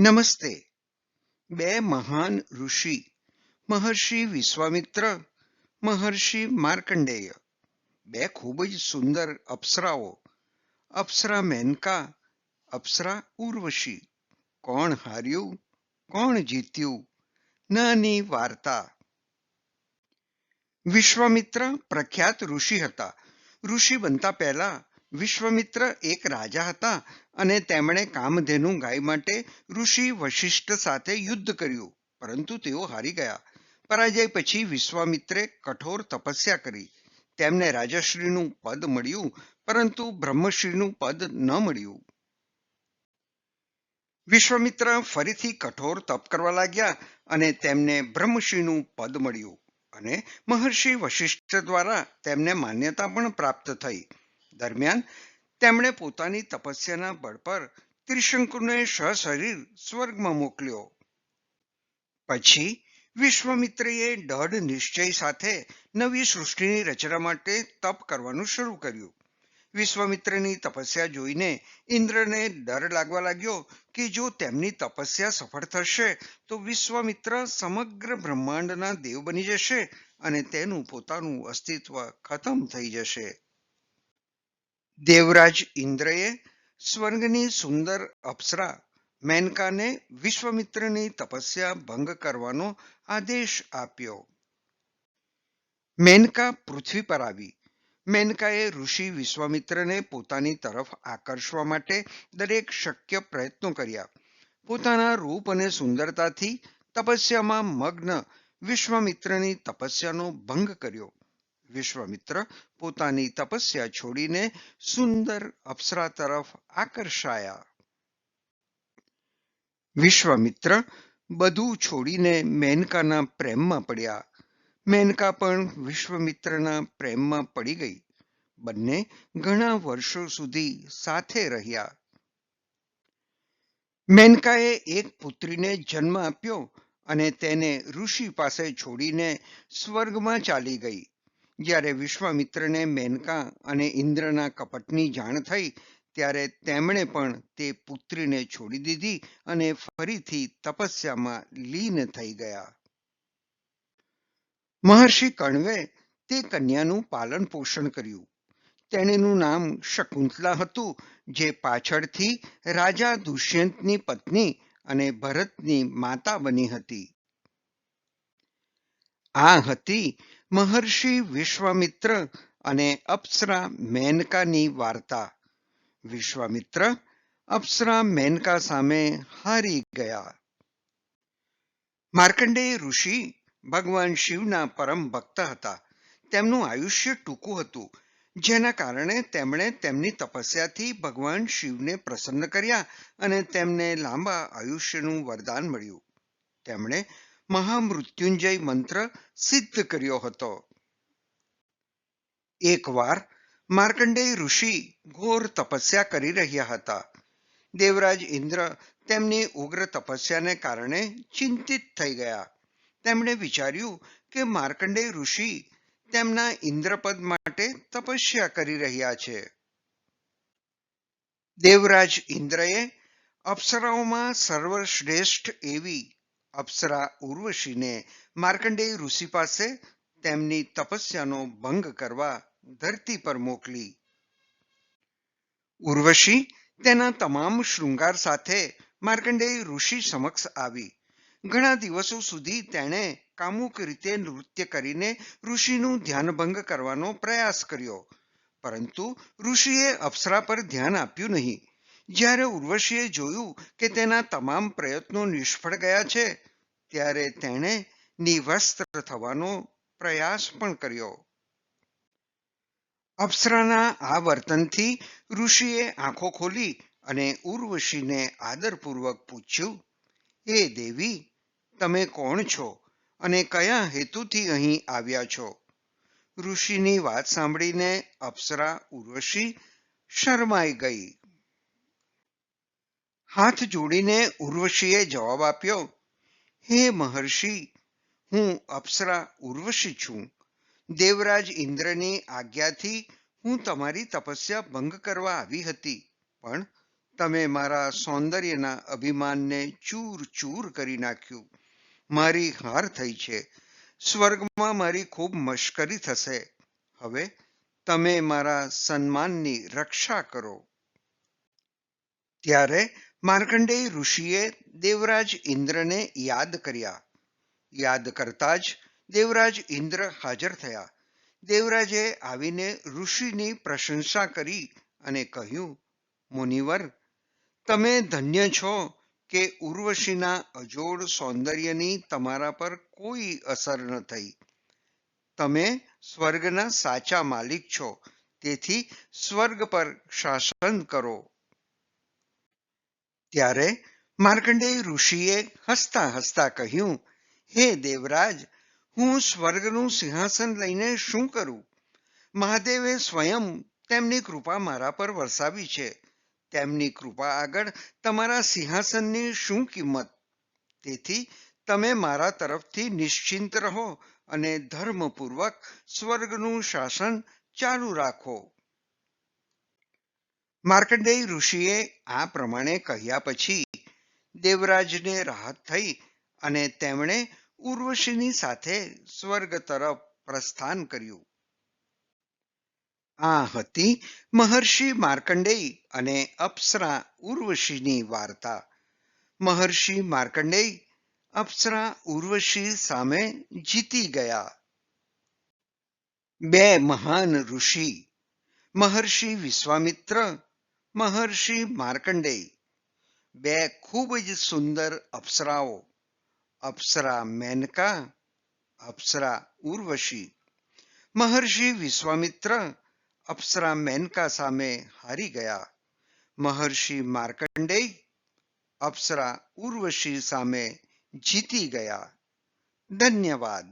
નમસ્તે બે મહાન ઋષિ મહર્ષિ વિશ્વામિત્ર મહર્ષિ માર્કંડેય બે ખૂબ જ સુંદર અપ્સરાઓ અપ્સરા મેનકા અપ્સરા ઉર્વશી કોણ હાર્યું કોણ જીત્યું નાની વાર્તા વિશ્વામિત્ર પ્રખ્યાત ઋષિ હતા ઋષિ બનતા પહેલા વિશ્વામિત્ર એક રાજા હતા અને તેમણે કામધેનુ ગાય માટે ઋષિ વશિષ્ઠ સાથે યુદ્ધ કર્યું, પરંતુ તેઓ હારી ગયા. પરાજય પછી વિશ્વામિત્રે કઠોર તપસ્યા કરી. તેમને રાજાશ્રીનું પદ મળ્યું, પરંતુ બ્રહ્મશ્રીનું પદ ન મળ્યું. વિશ્વામિત્ર ફરીથી કઠોર તપ કરવા લાગ્યા અને તેમને બ્રહ્મશ્રીનું પદ મળ્યું અને મહર્ષિ વશિષ્ઠ દ્વારા તેમને માન્યતા પણ પ્રાપ્ત થઈ. દરમિયાન તેમણે પોતાની તપસ્યાના બળ પર ત્રિશંકુને સશરીર સ્વર્ગમાં મોકલ્યો. પછી વિશ્વામિત્રએ દઢ નિશ્ચય સાથે નવી સૃષ્ટિની રચના માટે તપ કરવાનું શરૂ કર્યું. વિશ્વામિત્રની તપસ્યા જોઈને ઇન્દ્રને ડર લાગવા લાગ્યો કે જો તેમની તપસ્યા સફળ થશે તો વિશ્વામિત્ર સમગ્ર બ્રહ્માંડના દેવ બની જશે અને તેનું પોતાનું અસ્તિત્વ ખતમ થઈ જશે. દેવરાજ ઇન્દ્રએ સ્વર્ગની સુંદર અપ્સરા, મેનકાને વિશ્વમિત્રની તપસ્યા ભંગ કરવાનો આદેશ આપ્યો. મેનકા પૃથ્વી પર આવી. મેનકાએ ઋષિ વિશ્વામિત્રને પોતાની તરફ આકર્ષવા માટે દરેક શક્ય પ્રયત્નો કર્યા. પોતાના રૂપ અને સુંદરતાથી તપસ્યામાં મગ્ન વિશ્વામિત્રની તપસ્યાનો ભંગ કર્યો. વિશ્વામિત્ર પોતાની તપસ્યા છોડીને સુંદર અપ્સરા તરફ આકર્ષાયા વિશ્વામિત્ર બધું છોડીને મેનકાના પ્રેમમાં પડ્યા મેનકા પણ વિશ્વમિત્રના પ્રેમમાં પડી ગઈ બંને ઘણા વર્ષો સુધી સાથે રહ્યા મેનકાએ એક પુત્રીને જન્મ આપ્યો અને તેને ઋષિ પાસે છોડીને સ્વર્ગમાં ચાલી ગઈ જ્યારે વિશ્વામિત્રને મેનકા અને ઇન્દ્રના કપટની જાણ થઈ, ત્યારે તેમણે પણ તે પુત્રીને છોડી દીધી અને ફરીથી તપસ્યામાં લીન થઈ ગયા. મહર્ષિ કણવે તે કન્યાનું પાલન પોષણ કર્યું. તેણીનું નામ શકુંતલા હતું, જે પાછળથી રાજા દુષ્યંતની પત્ની અને ભરતની માતા બની હતી. આ હતી મહર્ષિ વિશ્વામિત્ર અને અપ્સરા મેનકાની વાર્તા. વિશ્વામિત્ર અપ્સરા મેનકા સામે હારી ગયા. માર્કંડેય ઋષિ ભગવાન શિવના પરમ ભક્ત હતા. તેમનું આયુષ્ય ટૂંકું હતું, જેના કારણે તેમણે તેમની તપસ્યાથી ભગવાન શિવને પ્રસન્ન કર્યા અને તેમને લાંબા આયુષ્યનું વરદાન મળ્યું. તેમણે મહામૃત્યુંજય મંત્ર સિદ્ધ કર્યો હતો એકવાર માર્કંડેય ઋષિ ઘોર તપસ્યા કરી રહ્યા હતા દેવરાજ ઇન્દ્ર તેમની ઉગ્ર તપસ્યાને કારણે ચિંતિત થઈ ગયા તેમણે વિચાર્યું કે માર્કંડેય ઋષિ તેમના ઇન્દ્રપદ માટે તપસ્યા કરી રહ્યા છે દેવરાજ ઇન્દ્રએ અપ્સરાઓમાં સર્વશ્રેષ્ઠ એવી અપ્સરા ઉર્વશીને માર્કંડેય ઋષિ પાસે તેમની તપસ્યાનો ભંગ કરવા ધરતી પર મોકલી. ઉર્વશી તેના તમામ શૃંગાર સાથે માર્કંડેય ઋષિ સમક્ષ આવી. ઘણા દિવસો સુધી તેણે કામુક રીતે નૃત્ય કરીને ઋષિનું ધ્યાનભંગ કરવાનો પ્રયાસ કર્યો. પરંતુ ઋષિએ અપ્સરા પર ધ્યાન આપ્યું નહીં. જ્યારે ઉર્વશીએ જોયું કે તેના તમામ પ્રયત્નો નિષ્ફળ ગયા છે, ત્યારે તેણે નિવસ્ત્ર થવાનો પ્રયાસ પણ કર્યો. અપ્સરાના આ વર્તનથી ઋષિએ આંખો ખોલી અને ઉર્વશીને આદરપૂર્વક પૂછ્યું, એ દેવી, તમે કોણ છો અને કયા હેતુથી અહીં આવ્યા છો? ઋષિની વાત સાંભળીને અપ્સરા ઉર્વશી શરમાઈ ગઈ. હાથ જોડીને ઉર્વશીએ જવાબ આપ્યો, હે મહર્ષિ, હું અપ્સરા ઉર્વશી છું. દેવરાજ ઇન્દ્રની આજ્ઞાથી હું તમારી તપસ્યા ભંગ કરવા આવી હતી, પણ તમે મારા સૌંદર્યના અભિમાનને ચૂર ચૂર કરી નાખ્યું. મારી હાર થઈ છે. સ્વર્ગમાં મારી ખૂબ મશ્કરી થશે. હવે તમે મારા સન્માનની રક્ષા કરો. ત્યારે માર્કંડેય ઋષિએ દેવરાજ ઇન્દ્રને યાદ કર્યા. યાદ કરતા જ દેવરાજ ઇન્દ્ર હાજર થયા. દેવરાજે આવીને ઋષિની પ્રશંસા કરી અને કહ્યું, મુનિવર, તમે ધન્ય છો કે ઉર્વશીના અજોડ સૌંદર્યની તમારા પર કોઈ અસર ન થઈ. તમે સ્વર્ગના સાચા માલિક છો, તેથી સ્વર્ગ પર શાસન કરો. ત્યારે માર્કંડેય ઋષિએ હસતા હસતા કહ્યું, હે દેવરાજ, હું સ્વર્ગનું સિંહાસન લઈને શું કરું? મહાદેવે સ્વયં તેમની કૃપા મારા પર વરસાવી છે. તેમની કૃપા આગળ તમારા સિંહાસનની શું કિંમત? તેથી તમે મારા તરફથી નિશ્ચિંત રહો અને ધર્મપૂર્વક સ્વર્ગનું શાસન ચાલુ રાખો. માર્કંડેય ઋષિએ આ પ્રમાણે કહ્યા પછી દેવરાજને રાહત થઈ અને તેમણે ઉર્વશીની સાથે સ્વર્ગ તરફ પ્રસ્થાન કર્યું. આ હતી મહર્ષિ માર્કંડેય અને અપ્સરા ઉર્વશીની વાર્તા. મહર્ષિ માર્કંડેય અપ્સરા ઉર્વશી સામે જીતી ગયા. બે મહાન ઋષિ, મહર્ષિ વિશ્વામિત્ર મહર્ષિ માર્કંડેય બે ખૂબ જ સુંદર અપ્સરાઓ અપ્સરા મેનકા અપ્સરા ઉર્વશી મહર્ષિ વિશ્વામિત્ર અપ્સરા મેનકા સામે હારી ગયા મહર્ષિ માર્કંડેય અપ્સરા ઉર્વશી સામે જીતી ગયા ધન્યવાદ